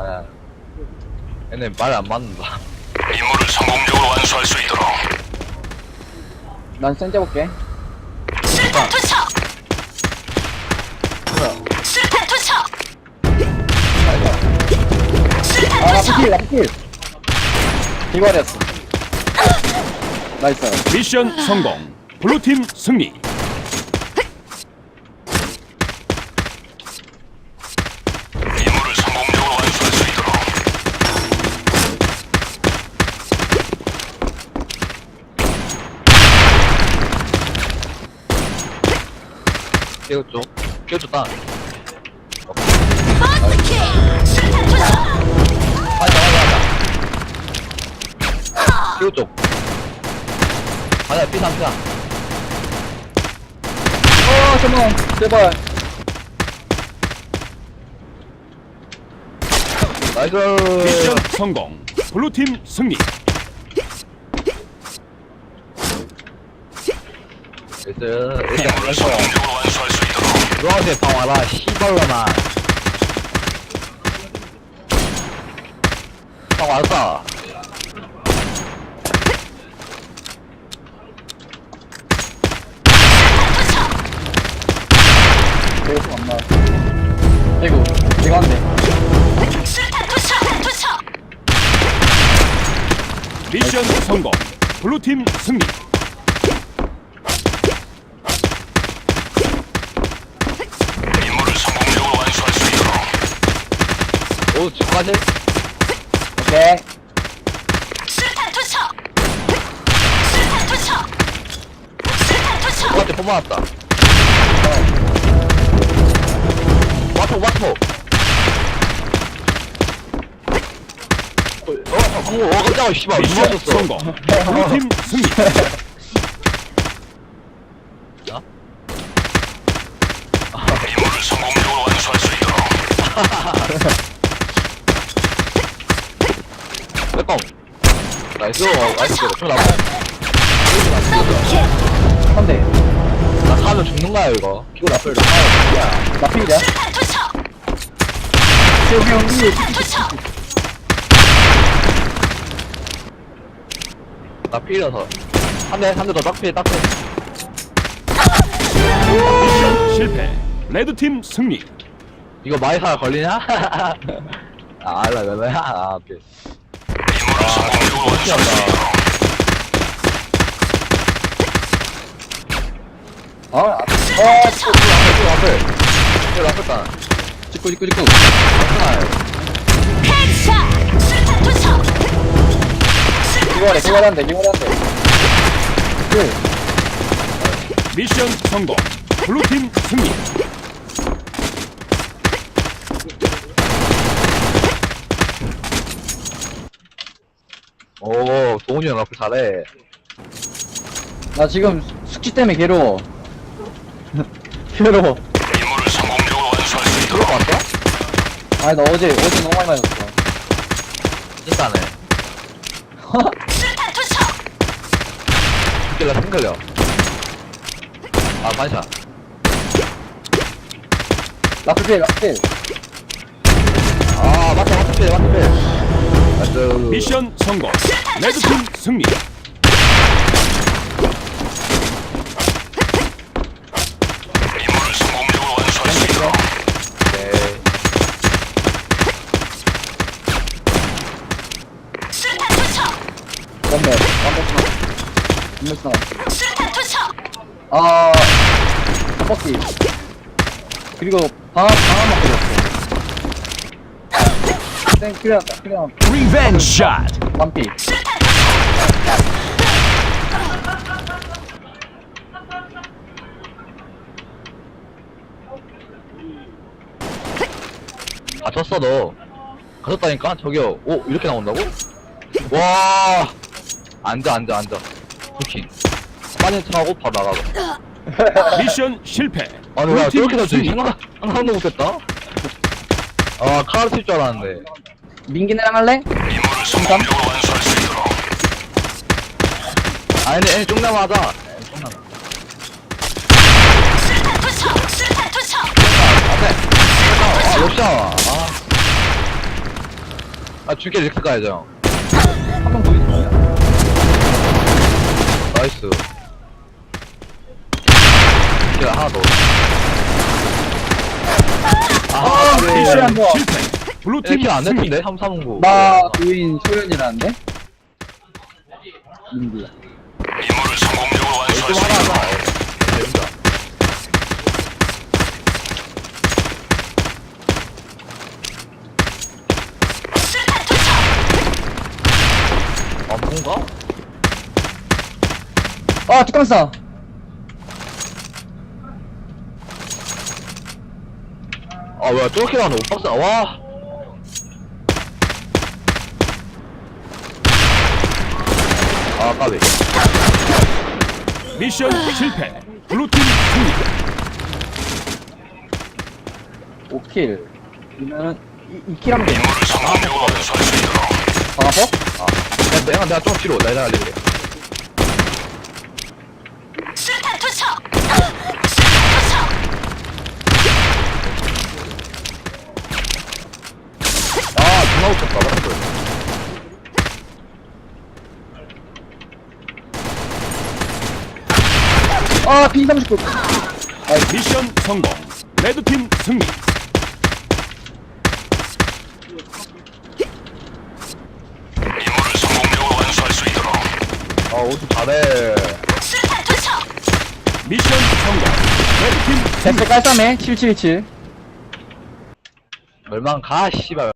아니야. 얘네 말 안 맞는다. 임무를 성공적으로 완수할 수 있도록 난센 잡을게. 수류탄 투척! 수류탄 투척! 수류탄 아, 투척! 라프킬, 라프킬. 이거였어. 나이스. 미션 성공. 블루팀 승리. 임무를 성공적으로 완수할 수 있도록 깨웠죠? 깨웠다. 깨웠죠? 맞아, 삐상, 삐상. 어, 잠깐만. 제발. 나이스. 미션 성공. 블루팀 승리. 나이스. 일단, 너한테 방 와라, 씨발로만. 방 왔다. 이거 좀안 나와. 이거, 이거 안 돼. 수류탄 투척! 투척! 미션 성공. 블루팀 승리. 오, 집까지? 오케이. 수류탄 투척! 수류탄 투척! 수류탄 투척! 폰 맞았다. 와토, 와토. 어, 어, 방금, 어, 깜짝아, 씨발, 미션 쳤어? 성공. 블루팀 승리. 나이스, 나이스, 좀 나빠. 더블킬! 한 대. 나 사면 죽는 거야, 이거. 키고 나쁠 때 사면 라필이야. 수류탄 투척! 여기, 여기. 수류탄 투척! 나 필이라서. 한 대, 한대 더, 딱 필, 딱 필. 미션 실패. 레드팀 승리. 이거 마이사가 걸리냐? 아, 알라, 알라, 아, 오케이. 임 있도록 아, 아, 어, 찍고. 찍고, 앞에 다 찍고, 찍고, 찍고. 이거래 한 대. 그, 미션 성공. 블루팀 승리. 오, 동훈이 형 앞에 잘해. 나 지금 숙취 때문에 괴로워. 괴로워. 임무를 성공적으로 완수할 수 있도록 들어가 왔어? 아니, 나 어제, 어제 너무 많이 맞았어. 진짜네. 수류탄 투척! 죽길래 생글려. 아, 반샷. 라플필, 라플필. 아, 맞다, 맞다, 필, 맞다, 필. 나이스. 미션 성공. 레드팀 승리. 임무를 성공적으로 네. 수류탄 투척! 수류탄 투척! 아, 컵버기. 그리고 방아, 방아 맞고 땡, 큰일 났다. 리벤지 샷. 투척! 아, 졌어, 너. 가졌다니까? 저기요. 오, 이렇게 나온다고? 와. 앉아, 앉아, 앉아. 쿠킹. 빠진 척하고 바로 나가고. 미션 실패. 아니, 나 블루팀 저렇게 나지 승리. 생각, 상상도 못했다? 아, 카르 칠줄 알았는데. 민기네랑 할래? 있도록 아니, 근데 하자. 투척! 수류탄 투척! 안 돼. 아, 역시야. 아. 아, 줄게 릭스 가야죠. 한명 보 한 번. 실패. 블루 팀 이렇게 안. 됐는데? 339. 나 부인 소연이라는데? 민규야. 임무를 성공적으로 완수할 좀수 투척 아, 뭔가? 아, 뚜껑 싸. 아, 뭐야, 저렇게 나오네, 오박스. 와. 아, 까비. 미션 실패. 블루팀 승리. 5킬. 그러면은, 2킬 하면 돼. 임무를 성공적으로 완수할 수 있도록 방아포? 야, 내가, 내가 좀 뒤로, 내가 달릴게. 수류탄 투척 수류탄 투척 아, 존나 웃겼다, 맞았어. 아, B39. 미션 성공. 레드팀 승리. 임무를 성공적으로 완수할 수 있도록 아, 오수 잘해. 수류탄 투척 미션 성공. 레드팀 승리. 젠스 깔쌈해. 777. 멸망 가, 씨발.